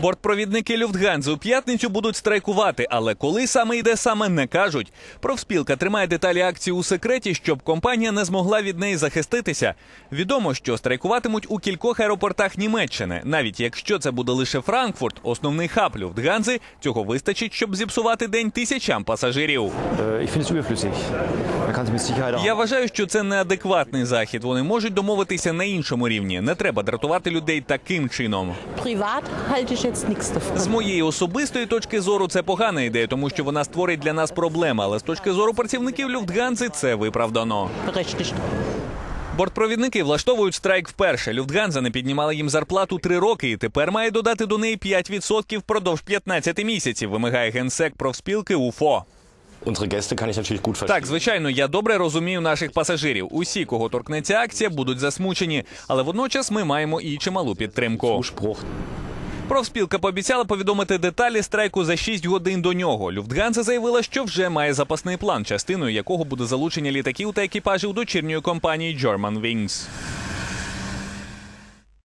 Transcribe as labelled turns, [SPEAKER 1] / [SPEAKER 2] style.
[SPEAKER 1] Бортпровідники Люфтганзи у п'ятницю будуть страйкувати, але коли саме йде саме не кажуть. Профспілка тримає деталі акції у секреті, щоб компанія не змогла від неї захиститися. Відомо, що страйкуватимуть у кількох аеропортах Німеччини. Навіть якщо це буде лише Франкфурт, основний хаб Люфтганзи, цього вистачить, щоб зіпсувати день тисячам пасажирів.
[SPEAKER 2] Auch.
[SPEAKER 1] Я вважаю, що це неадекватний захід. Вони можуть домовитися на іншому рівні. Не треба дратувати людей таким чином.
[SPEAKER 3] Privat
[SPEAKER 1] З моєї особистої точки зору це погана ідея, тому що вона створить для нас проблеми. Але з точки зору працівників Люфтганзи це виправдано. Бортпровідники влаштовують страйк вперше. Люфтганза не піднімала їм зарплату три роки і тепер має додати до неї 5% впродовж 15 місяців. Вимагає генсек профспілки УФО. Так, звичайно, я добре розумію наших пасажирів. Усі, кого торкнеться акція, будуть засмучені, але водночас ми маємо і чималу підтримку. Профспілка пообіцяла повідомити деталі страйку за 6 годин до нього. Люфтганза заявила, що вже має запасний план, частиною якого буде залучення літаків та екіпажів дочірньої компанії German Wings.